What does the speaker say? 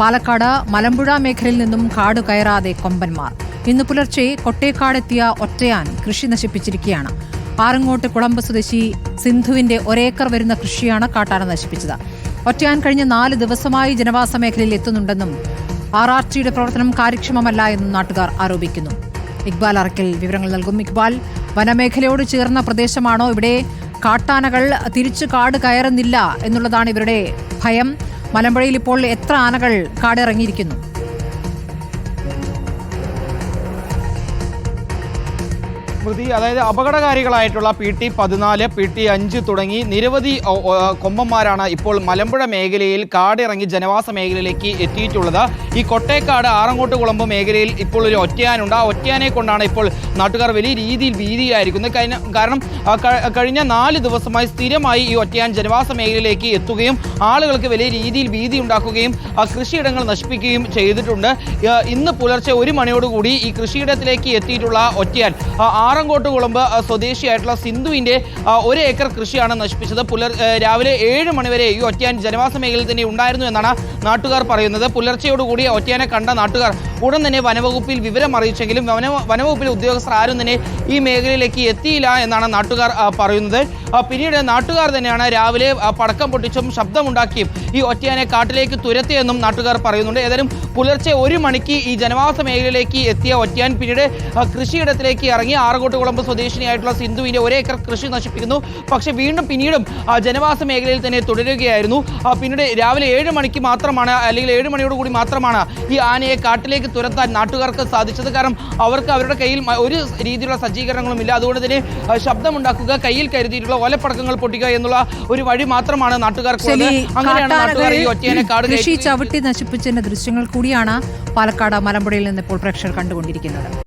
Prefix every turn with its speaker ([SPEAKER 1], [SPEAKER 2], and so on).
[SPEAKER 1] പാലക്കാട് മലമ്പുഴ മേഖലയിൽ നിന്നും കാട് കയറാതെ കൊമ്പന്മാർ. ഇന്ന് പുലർച്ചെ കൊട്ടേക്കാടെത്തിയ ഒറ്റയാൻ കൃഷി നശിപ്പിച്ചിരിക്കുകയാണ്. ആറങ്ങോട്ട് കുളമ്പ് സ്വദേശി സിന്ധുവിന്റെ ഒരേക്കർ വരുന്ന കൃഷിയാണ് കാട്ടാന നശിപ്പിച്ചത്. ഒറ്റയാൻ കഴിഞ്ഞ നാല് ദിവസമായി ജനവാസ മേഖലയിൽ എത്തുന്നുണ്ടെന്നും ആർ ആർ ടിയുടെ പ്രവർത്തനം കാര്യക്ഷമമല്ല എന്നും നാട്ടുകാർ ആരോപിക്കുന്നു. ഇക്ബാൽ അറക്കൽ വിവരങ്ങൾ നൽകും. ഇക്ബാൽ വനമേഖലയോട് ചേർന്ന പ്രദേശമാണോ? ഇവിടെ കാട്ടാനകൾ തിരിച്ചു കാട് കയറുന്നില്ല എന്നുള്ളതാണ് ഇവരുടെ ഭയം. മലമ്പുഴയിൽ ഇപ്പോൾ എത്ര ആനകൾ കാടിറങ്ങിയിരിക്കുന്നു?
[SPEAKER 2] സ്മൃതി അതായത് അപകടകാരികളായിട്ടുള്ള പി ടി പതിനാല് പി ടി അഞ്ച് തുടങ്ങി നിരവധി കൊമ്പന്മാരാണ് ഇപ്പോൾ മലമ്പുഴ മേഖലയിൽ കാടിറങ്ങി ജനവാസ മേഖലയിലേക്ക് എത്തിയിട്ടുള്ളത്. ഈ കൊട്ടേക്കാട് ആറങ്കോട്ട് കുളമ്പ് മേഖലയിൽ ഇപ്പോൾ ഒരു ഒറ്റയാനുണ്ട്. ആ ഒറ്റയാനെ കൊണ്ടാണ് ഇപ്പോൾ നാട്ടുകാർ വലിയ രീതിയിൽ ഭീതിയായിരിക്കുന്നത്. കഴിഞ്ഞ- കാരണം കഴിഞ്ഞ നാല് ദിവസമായി സ്ഥിരമായി ഈ ഒറ്റയാൻ ജനവാസ മേഖലയിലേക്ക് എത്തുകയും ആളുകൾക്ക് വലിയ രീതിയിൽ ഭീതി ഉണ്ടാക്കുകയും കൃഷിയിടങ്ങൾ നശിപ്പിക്കുകയും ചെയ്തിട്ടുണ്ട്. ഇന്ന് പുലർച്ചെ ഒരു മണിയോടുകൂടി ഈ കൃഷിയിടത്തിലേക്ക് എത്തിയിട്ടുള്ള ഒറ്റയാൻ ആ, ആറങ്കോട്ട് കുളമ്പ് ആ, സ്വദേശിയായിട്ടുള്ള സിന്ധുവിന്റെ ആ, ഒരു ഏക്കർ കൃഷിയാണ് നശിപ്പിച്ചത്. പുലർ രാവിലെ ഏഴ് മണിവരെ ഈ ഒറ്റയാൻ ജനവാസ മേഖലയിൽ തന്നെ ഉണ്ടായിരുന്നു എന്നാണ് നാട്ടുകാർ പറയുന്നത്. പുലർച്ചയോടുകൂടി ഒറ്റയാനെ കണ്ട നാട്ടുകാർ ഉടൻ തന്നെ വനവകുപ്പിൽ വിവരം അറിയിച്ചെങ്കിലും വന വനവകുപ്പിലെ ഉദ്യോഗസ്ഥർ ആരും തന്നെ ഈ മേഖലയിലേക്ക് എത്തിയില്ല എന്നാണ് നാട്ടുകാർ പറയുന്നത്. പിന്നീട് നാട്ടുകാർ തന്നെയാണ് രാവിലെ പടക്കം പൊട്ടിച്ചും ശബ്ദമുണ്ടാക്കിയും ഈ ഒറ്റയാനെ കാട്ടിലേക്ക് തുരത്തിയെന്നും നാട്ടുകാർ പറയുന്നുണ്ട്. ഏതായാലും പുലർച്ചെ ഒരു മണിക്ക് ഈ ജനവാസ മേഖലയിലേക്ക് എത്തിയ ഒറ്റയാൻ പിന്നീട് കൃഷിയിടത്തിലേക്ക് ഇറങ്ങി ആറുകോട്ടുകുളമ്പ് സ്വദേശിനിയായിട്ടുള്ള സിന്ധുവിന്റെ ഒരേ ഏക്കർ കൃഷി നശിപ്പിക്കുന്നു. പക്ഷെ വീണ്ടും പിന്നീടും ജനവാസ മേഖലയിൽ തന്നെ തുടരുകയായിരുന്നു. പിന്നീട് രാവിലെ ഏഴ് മണിക്ക് മാത്രമാണ് അല്ലെങ്കിൽ ഏഴ് മണിയോട് കൂടി മാത്രമാണ് ഈ ആനയെ കാട്ടിലേക്ക് തുരത്താൻ നാട്ടുകാർക്ക് സാധിച്ചത്. കാരണം അവർക്ക് അവരുടെ കയ്യിൽ ഒരു രീതിയിലുള്ള സജ്ജീകരണങ്ങളും ഇല്ല അതുകൊണ്ട് തന്നെ ശബ്ദമുണ്ടാക്കുക കയ്യിൽ കരുതിയിട്ടുള്ള ഓലപ്പടക്കങ്ങൾ പൊട്ടിക്കുക എന്നുള്ള ഒരു വഴി മാത്രമാണ് നാട്ടുകാർക്ക് അങ്ങനെയാണ് നാട്ടുകാർ ഈ ഒറ്റയനെ കാട്
[SPEAKER 1] കൃഷി ചവിട്ടി നശിപ്പിച്ചതിന്റെ ദൃശ്യങ്ങൾ കൂടിയാണ് പാലക്കാട് മലമ്പുഴയിൽ നിന്ന് ഇപ്പോൾ പ്രേക്ഷകർ കണ്ടുകൊണ്ടിരിക്കുന്നത്.